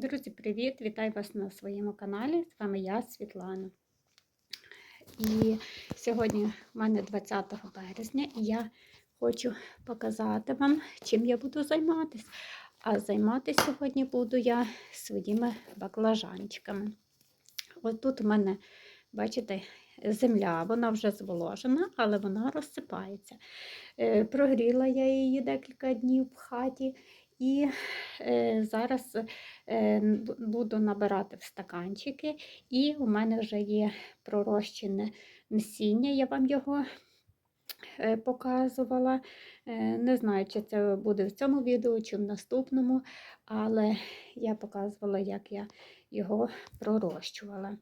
Друзі, привіт! Вітаю вас на своєму каналі. З вами я, Світлана. І сьогодні в мене 20 березня, і я хочу показати вам, чим я буду займатися. А займатися сьогодні буду я своїми баклажанчиками. От тут у мене, бачите, земля, вона вже зволожена, але вона розсипається. Е, Прогріла я її декілька днів в хаті. І е, зараз е, буду набирати в стаканчики, і у мене вже є пророщене насіння, я вам його е, показувала. Е, не знаю, чи це буде в цьому відео, чи в наступному, але я показувала, як я його пророщувала.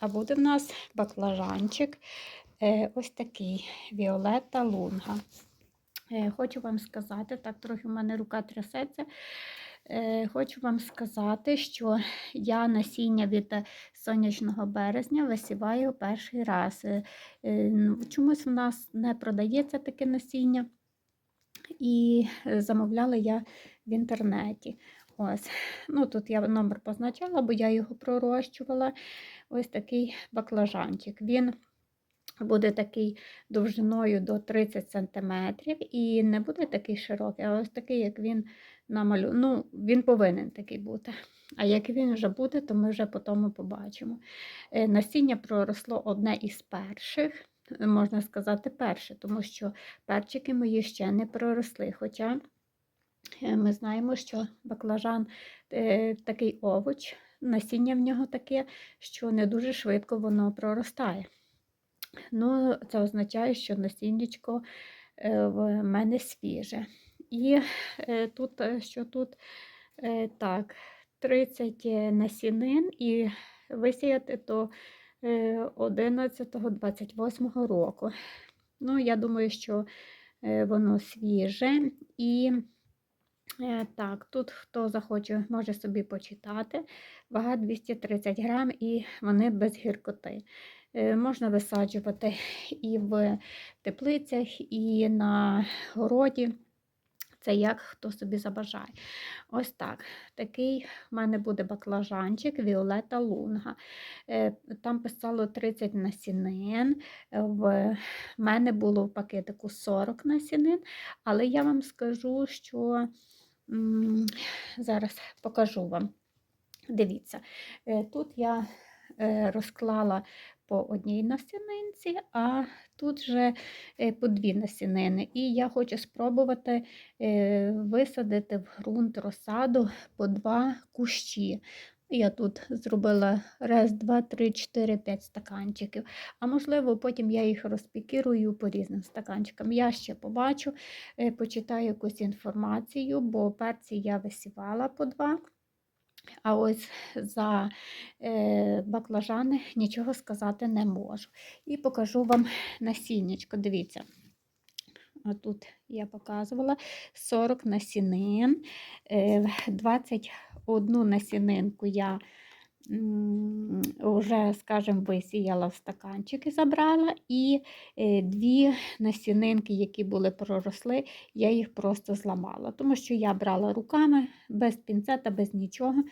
А буде в нас баклажанчик, е, ось такий Віолетта Лунга. Е, Хочу вам сказати, так трохи в мене рука трясеться. Е, Хочу вам сказати, що я насіння від сонячного березня висіваю перший раз. Е, Чомусь в нас не продається таке насіння, і замовляла я в інтернеті. Ось, ну Тут я номер позначала, бо я його пророщувала. Ось такий баклажанчик. Він буде такий довжиною до 30 см і не буде такий широкий, а ось такий, як він намалює. Ну, він повинен такий бути. А як він вже буде, то ми вже по тому побачимо. Е, насіння проросло одне із перших, можна сказати, перше, тому що перчики мої ще не проросли. Хоча е, ми знаємо, що баклажан е, такий овоч, насіння в нього таке, що не дуже швидко воно проростає. Ну, Це означає, що насіннячко е, в мене свіже. І е, тут, е, що тут так, 30 насінин і висіяти то 11-28 року. Ну, Я думаю, що воно свіже. І так, тут хто захоче, може собі почитати. Вага 230 грам, і вони без гіркоти. Е, можна висаджувати і в теплицях, і на городі. Це як хто собі забажає. Ось так. Такий в мене буде баклажанчик Віолета Лунга. Е, там писало 30 насінин. В мене було в пакетику 40 насінин, але я вам скажу, що зараз покажу вам. Дивіться, е, тут я розклала по одній насінинці, а тут вже е, по дві насінини. І я хочу спробувати е, висадити в ґрунт розсаду по два кущі. Я тут зробила раз, два, три, чотири, п'ять стаканчиків. А можливо, потім я їх розпікірую по різним стаканчикам. Я ще побачу, е, почитаю якусь інформацію, бо перці я висівала по два. А ось за е, баклажани нічого сказати не можу. І покажу вам насіннячко. Дивіться. Тут я показувала 40 насінин, 21 насінинку я вже, скажімо, висіяла в стаканчики, забрала, і е, дві насінинки, які були проросли, я їх просто зламала, тому що я брала руками без пінцета, без нічого.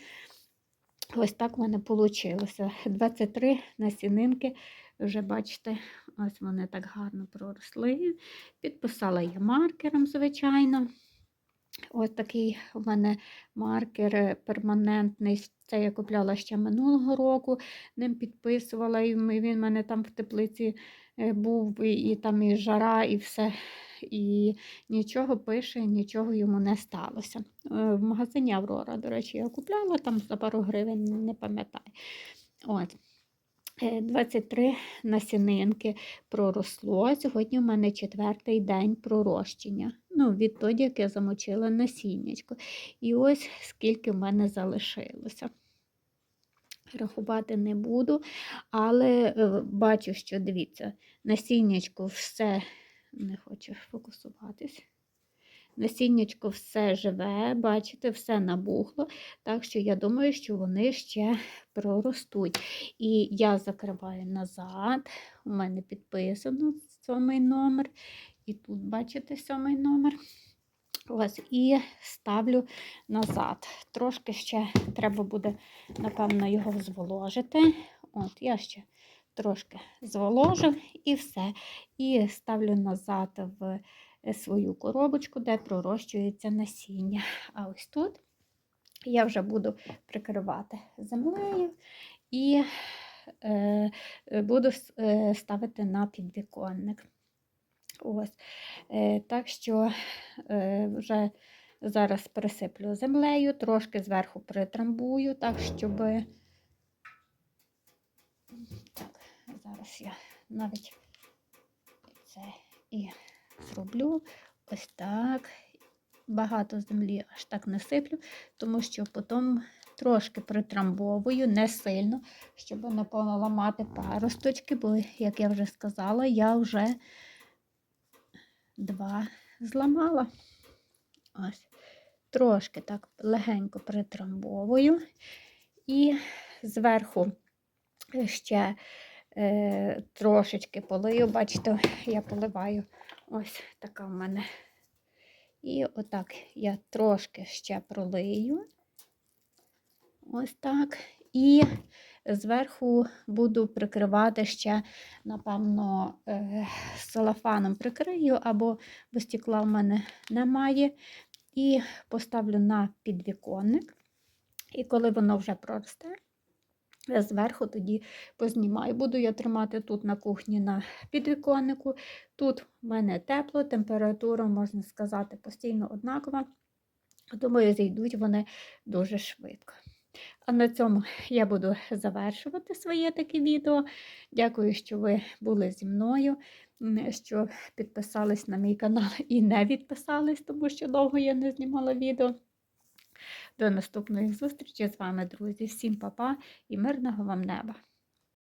Ось так в мене вийшло. 23 насінинки, вже бачите, ось вони так гарно проросли. Підписала я маркером, звичайно. Ось такий у мене маркер е, перманентний. Це я купляла ще минулого року, ним підписувала, і він в мене там в теплиці е, був, і, і там і жара, і все. І нічого пише, нічого йому не сталося. Е, в магазині Аврора, до речі, я купляла там за пару гривень, не пам'ятаю. От. 23 насінинки проросло. Сьогодні у мене четвертий день пророщення. Ну, відтоді, як я замочила насіннячко. І ось скільки в мене залишилося. Рахувати не буду, але е, бачу, що дивіться, насіннячко все не хочу фокусуватись. Насіннячко все живе, бачите, все набухло. Так що я думаю, що вони ще проростуть. І я закриваю назад, у мене підписано сьомий номер. І тут, бачите, сьомий номер. Ось і ставлю назад. Трошки ще треба буде, напевно, його зволожити. От, я ще трошки зволожив і все. І ставлю назад в свою коробочку, де пророщується насіння. А ось тут я вже буду прикривати землею і е, буду е, ставити на підвіконник. Ось. Е, так що е, вже зараз присиплю землею, трошки зверху притрамбую, так, щоб. Так, зараз я навіть це і зроблю. Ось так. Багато землі аж так не сиплю, тому що потім трошки притрамбовую, не сильно, щоб не поламати паросточки, бо, як я вже сказала, я вже два зламала. Ось. Трошки так легенько притрамбовую. І зверху ще е, трошечки полию. Бачите, я поливаю ось така в мене. І отак я трошки ще пролию. Ось так. І зверху буду прикривати ще, напевно, е, салафаном прикрию, або бо стекла в мене немає. І поставлю на підвіконник. І коли воно вже проросте, я зверху тоді познімаю. Буду я тримати тут на кухні на підвіконнику. Тут в мене тепло, температура, можна сказати, постійно однакова. Думаю, зійдуть вони дуже швидко. А на цьому я буду завершувати своє таке відео. Дякую, що ви були зі мною, що підписались на мій канал і не відписались, тому що довго я не знімала відео. До наступної зустрічі з вами, друзі. Всім па-па і мирного вам неба!